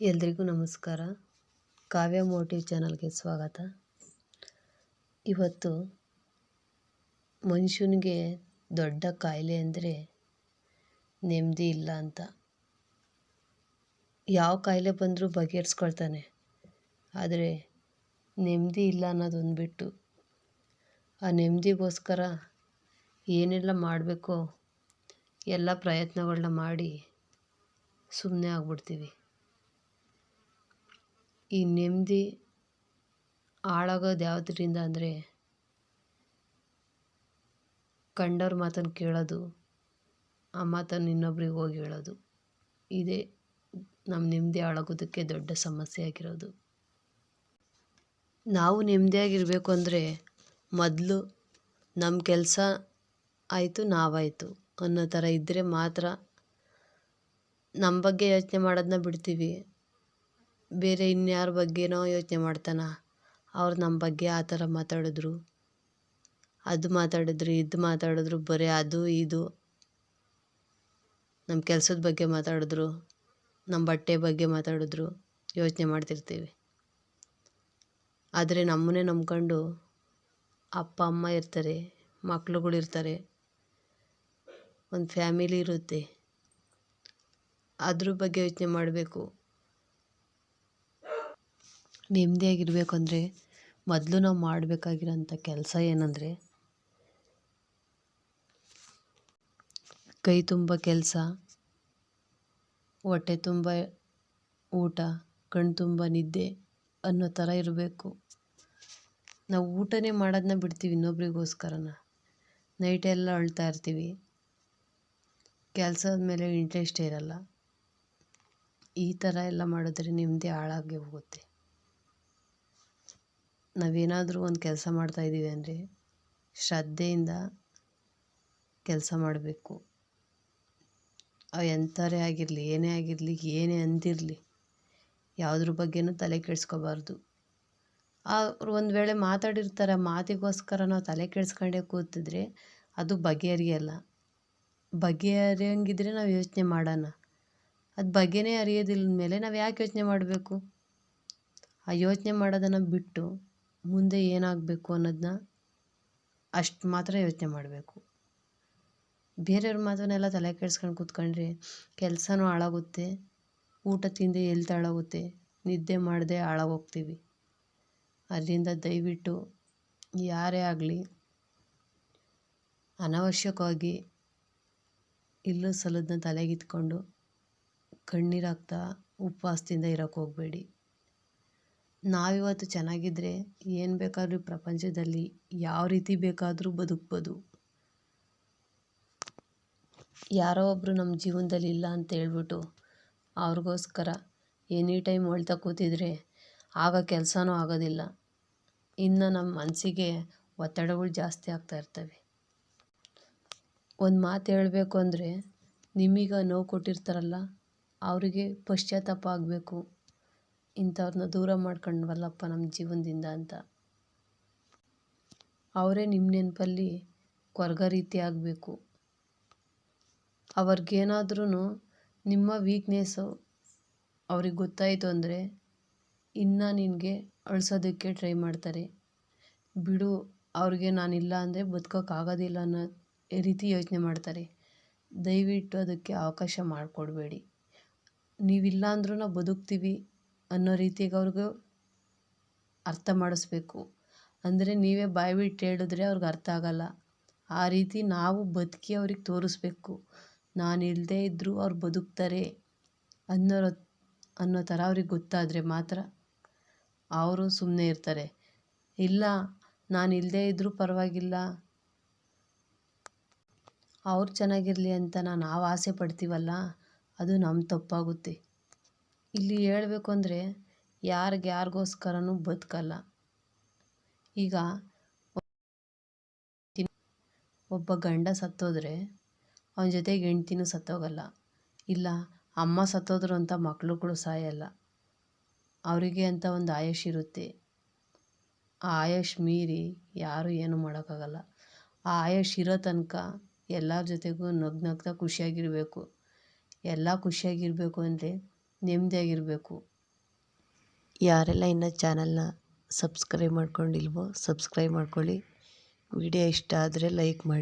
ಎಲ್ರಿಗೂ ನಮಸ್ಕಾರ. ಕಾವ್ಯ ಮೋಟಿವ್ ಚಾನಲ್ಗೆ ಸ್ವಾಗತ. ಇವತ್ತು ಮನುಷ್ಯನಿಗೆ ದೊಡ್ಡ ಕಾಯಿಲೆ ಅಂದರೆ ನೆಮ್ಮದಿ ಇಲ್ಲ ಅಂತ. ಯಾವ ಕಾಯಿಲೆ ಬಂದರೂ ಬಗೆಹರಿಸ್ಕೊಳ್ತಾನೆ. ಆದರೆ ನೆಮ್ಮದಿ ಇಲ್ಲ ಅನ್ನೋದೊಂದು ಬಿಟ್ಟು ಆ ನೆಮ್ಮದಿಗೋಸ್ಕರ ಏನೆಲ್ಲ ಮಾಡಬೇಕೋ ಎಲ್ಲ ಪ್ರಯತ್ನಗಳನ್ನ ಮಾಡಿ ಸುಮ್ಮನೆ ಆಗ್ಬಿಡ್ತೀವಿ. ಈ ನೆಮ್ಮದಿ ಹಾಳಾಗೋದು ಯಾವುದರಿಂದ ಅಂದರೆ ಕಂಡವ್ರ ಮಾತನ್ನು ಕೇಳೋದು, ಆ ಮಾತನ್ನು ಇನ್ನೊಬ್ರಿಗೆ ಹೋಗಿ ಹೇಳೋದು. ಇದೇ ನಮ್ಮ ನೆಮ್ಮದಿ ಹಾಳಾಗೋದಕ್ಕೆ ದೊಡ್ಡ ಸಮಸ್ಯೆ ಆಗಿರೋದು. ನಾವು ನೆಮ್ಮದಿಯಾಗಿರಬೇಕು ಅಂದರೆ ಮೊದಲು ನಮ್ಮ ಕೆಲಸ ಆಯಿತು, ನಾವಾಯಿತು ಅನ್ನೋ ಥರ ಇದ್ದರೆ ಮಾತ್ರ ನಮ್ಮ ಬಗ್ಗೆ ಯೋಚನೆ ಮಾಡೋದನ್ನ ಬಿಡ್ತೀವಿ. ಬೇರೆ ಇನ್ಯಾರ ಬಗ್ಗೆನೋ ಯೋಚನೆ ಮಾಡ್ತಾನೆ. ಅವ್ರು ನಮ್ಮ ಬಗ್ಗೆ ಆ ಥರ ಮಾತಾಡಿದ್ರು. ಅದು ಮಾತಾಡಿದ್ರು, ಇದು ಮಾತಾಡಿದ್ರು, ಬರೀ ಅದು, ಇದು. ನಮ್ಮ ಕೆಲಸದ ಬಗ್ಗೆ ಮಾತಾಡಿದ್ರು ನಮ್ಮ ಬಟ್ಟೆ ಬಗ್ಗೆ ಮಾತಾಡಿದ್ರು, ಯೋಚನೆ ಮಾಡ್ತಿರ್ತೀವಿ. ಆದರೆ ನಮ್ಮನ್ನೇ ನಂಬ್ಕೊಂಡು ಅಪ್ಪ, ಅಮ್ಮ ಇರ್ತಾರೆ ಮಕ್ಳುಗಳಿರ್ತಾರೆ ಒಂದು ಫ್ಯಾಮಿಲಿ ಇರುತ್ತೆ. ಅದ್ರ ಬಗ್ಗೆ ಯೋಚನೆ ಮಾಡಬೇಕು. ನೆಮ್ಮದಿಯಾಗಿರ್ಬೇಕು ಅಂದರೆ ಮೊದಲು ನಾವು ಮಾಡಬೇಕಾಗಿರೋಂಥ ಕೆಲಸ ಏನಂದರೆ ಕೈ ತುಂಬ ಕೆಲಸ, ಹೊಟ್ಟೆ ತುಂಬ ಊಟ ಕಣ್ಣು ತುಂಬ ನಿದ್ದೆ ಅನ್ನೋ ಥರ ಇರಬೇಕು. ನಾವು ಊಟನೇ ಮಾಡೋದನ್ನ ಬಿಡ್ತೀವಿ ಇನ್ನೊಬ್ರಿಗೋಸ್ಕರನ. ಎಲ್ಲ ಅಳ್ತಾ ಇರ್ತೀವಿ. ಕೆಲಸದ ಮೇಲೆ ಇಂಟ್ರೆಸ್ಟೇ ಇರಲ್ಲ. ಈ ಥರ ಎಲ್ಲ ಮಾಡಿದ್ರೆ ನೆಮ್ಮದಿ ಹಾಳಾಗಿ ಹೋಗುತ್ತೆ. ನಾವೇನಾದರೂ ಒಂದು ಕೆಲಸ ಮಾಡ್ತಾಯಿದ್ದೀವಿ ಅಂದರೆ ಶ್ರದ್ಧೆಯಿಂದ ಕೆಲಸ ಮಾಡಬೇಕು. ಎಂಥವರೇ ಆಗಿರಲಿ, ಏನೇ ಆಗಿರಲಿ, ಏನೇ ಅಂದಿರಲಿ, ಯಾವುದ್ರ ಬಗ್ಗೆನೂ ತಲೆ ಕೆಡಿಸ್ಕೋಬಾರ್ದು. ಅವ್ರು ಒಂದು ವೇಳೆ ಮಾತಾಡಿರ್ತಾರೆ, ಮಾತಿಗೋಸ್ಕರ ನಾವು ತಲೆ ಕೆಡಿಸ್ಕೊಂಡೆ ಕೂತಿದ್ರೆ ಅದು ಬಗೆಹರಿಯಲ್ಲ. ಬಗೆಹರಿಯಂಗಿದ್ರೆ ನಾವು ಯೋಚನೆ ಮಾಡೋಣ. ಅದು ಬಗ್ಗೆನೇ ಅರಿಯೋದಿಲ್ಲ ಮೇಲೆ ನಾವು ಯಾಕೆ ಯೋಚನೆ ಮಾಡಬೇಕು? ಆ ಯೋಚನೆ ಮಾಡೋದನ್ನು ಬಿಟ್ಟು ಮುಂದೆ ಏನಾಗಬೇಕು ಅನ್ನೋದನ್ನ ಅಷ್ಟು ಮಾತ್ರ ಯೋಚನೆ ಮಾಡಬೇಕು. ಬೇರೆಯವ್ರ ಮಾತನ್ನೆಲ್ಲ ತಲೆ ಕೆಡ್ಸ್ಕೊಂಡು ಕೂತ್ಕೊಂಡ್ರೆ ಕೆಲಸನೂ ಹಾಳಾಗುತ್ತೆ, ಊಟ ತಿಂದೆ ಎಲ್ತ್ ಹಾಳಾಗುತ್ತೆ, ನಿದ್ದೆ ಮಾಡದೆ ಹಾಳಾಗೋಗ್ತೀವಿ. ಅದರಿಂದ ದಯವಿಟ್ಟು ಯಾರೇ ಆಗಲಿ ಅನಾವಶ್ಯಕವಾಗಿ ಇಲ್ಲೂ ಸಲದನ್ನ ತಲೆಗಿತ್ಕೊಂಡು ಕಣ್ಣೀರಾಗ್ತಾ ಉಪವಾಸದಿಂದ ಇರೋಕ್ಕೆ ಹೋಗಬೇಡಿ. ನಾವಿವತ್ತು ಚೆನ್ನಾಗಿದ್ದರೆ ಏನು ಬೇಕಾದ್ರೂ ಪ್ರಪಂಚದಲ್ಲಿ ಯಾವ ರೀತಿ ಬೇಕಾದರೂ ಬದುಕ್ಬೋದು. ಯಾರೋ ಒಬ್ಬರು ನಮ್ಮ ಜೀವನದಲ್ಲಿ ಇಲ್ಲ ಅಂತ ಹೇಳ್ಬಿಟ್ಟು ಅವ್ರಿಗೋಸ್ಕರ ಎನಿ ಟೈಮ್ ಹೊಳ್ತಾ ಕೂತಿದ್ರೆ ಆಗ ಕೆಲಸನೂ ಆಗೋದಿಲ್ಲ. ಇನ್ನು ನಮ್ಮ ಮನಸ್ಸಿಗೆ ಒತ್ತಡಗಳು ಜಾಸ್ತಿ ಆಗ್ತಾ ಇರ್ತವೆ. ಒಂದು ಮಾತು ಹೇಳಬೇಕು ಅಂದರೆ ನಿಮಗೆ ನೋವು ಕೊಟ್ಟಿರ್ತಾರಲ್ಲ, ಅವರಿಗೆ ಪಶ್ಚಾತ್ತಾಪ ಆಗಬೇಕು. ಇಂಥವ್ರನ್ನ ದೂರ ಮಾಡ್ಕೊಂಡ್ವಲ್ಲಪ್ಪ ನಮ್ಮ ಜೀವನದಿಂದ ಅಂತ. ಅವರೇ ನಿಮ್ಮ ನೆನಪಲ್ಲಿ ಕೊರಗ ರೀತಿ ಆಗಬೇಕು. ಅವ್ರಿಗೇನಾದ್ರೂ ನಿಮ್ಮ ವೀಕ್ನೆಸ್ಸು ಅವ್ರಿಗೆ ಗೊತ್ತಾಯಿತು ಅಂದರೆ ಇನ್ನೂ ನಿನಗೆ ಅಳಿಸೋದಕ್ಕೆ ಟ್ರೈ ಮಾಡ್ತಾರೆ. ಬಿಡು, ಅವ್ರಿಗೆ ನಾನಿಲ್ಲ ಅಂದರೆ ಬದುಕೋಕ್ಕಾಗೋದಿಲ್ಲ ಅನ್ನೋ ರೀತಿ ಯೋಚನೆ ಮಾಡ್ತಾರೆ. ದಯವಿಟ್ಟು ಅದಕ್ಕೆ ಅವಕಾಶ ಮಾಡಿಕೊಡ್ಬೇಡಿ. ನೀವಿಲ್ಲ ಅಂದ್ರೂ ನಾವು ಬದುಕ್ತೀವಿ ಅನ್ನೋ ರೀತಿಗೆ ಅವ್ರಿಗೂ ಅರ್ಥ ಮಾಡಿಸ್ಬೇಕು. ಅಂದರೆ ನೀವೇ ಬಾಯಿ ಬಿಟ್ಟು ಹೇಳಿದ್ರೆ ಅವ್ರಿಗೆ ಅರ್ಥ ಆಗಲ್ಲ. ಆ ರೀತಿ ನಾವು ಬದುಕಿ ಅವ್ರಿಗೆ ತೋರಿಸ್ಬೇಕು. ನಾನು ಇಲ್ಲದೇ ಇದ್ದರೂ ಅವ್ರು ಬದುಕ್ತಾರೆ ಅನ್ನೋ ಅನ್ನೋ ಥರ ಅವ್ರಿಗೆ ಗೊತ್ತಾದರೆ ಮಾತ್ರ ಅವರು ಸುಮ್ಮನೆ ಇರ್ತಾರೆ. ಇಲ್ಲ, ನಾನು ಇಲ್ಲದೇ ಇದ್ದರೂ ಪರವಾಗಿಲ್ಲ. ಅವ್ರು ಚೆನ್ನಾಗಿರಲಿ ಅಂತ ನಾವು ಆಸೆ ಪಡ್ತೀವಲ್ಲ, ಅದು ನಮ್ಮ ತಪ್ಪಾಗುತ್ತೆ. ಇಲ್ಲಿ ಹೇಳಬೇಕು ಅಂದರೆ ಯಾರಿಗೆ ಯಾರಿಗೋಸ್ಕರನೂ ಬದುಕಲ್ಲ. ಈಗ ಒಬ್ಬ ಗಂಡ ಸತ್ತೋದ್ರೆ ಅವನ ಜೊತೆಗೆ ಹೆಂಡ್ತಿನೂ ಸತ್ತೋಗಲ್ಲ. ಇಲ್ಲ, ಅಮ್ಮ ಸತ್ತೋದ್ರು ಅಂತ ಮಕ್ಳುಗಳು ಸಾಯಲ್ಲ. ಅವರಿಗೆ ಅಂತ ಒಂದು ಆಯುಷ್ ಇರುತ್ತೆ. ಆ ಆಯುಷ್ ಮೀರಿ ಯಾರೂ ಏನೂ ಮಾಡೋಕ್ಕಾಗಲ್ಲ. ಆ ಆಯುಷ್ ಇರೋ ತನಕ ಎಲ್ಲರ ಜೊತೆಗೂ ನಗು ನಗ್ತಾ ಖುಷಿಯಾಗಿರಬೇಕು. ಎಲ್ಲ ಖುಷಿಯಾಗಿರಬೇಕು ಅಂದರೆ ನೆಮ್ಮದಿಯಾಗಿರಬೇಕು. ಯಾರೆಲ್ಲ ಇನ್ನು ಚಾನಲ್ನ ಸಬ್ಸ್ಕ್ರೈಬ್ ಮಾಡ್ಕೊಂಡಿಲ್ವೋ ಸಬ್ಸ್ಕ್ರೈಬ್ ಮಾಡ್ಕೊಳ್ಳಿ. ವಿಡಿಯೋ ಇಷ್ಟ ಆದರೆ ಲೈಕ್ ಮಾಡಿ.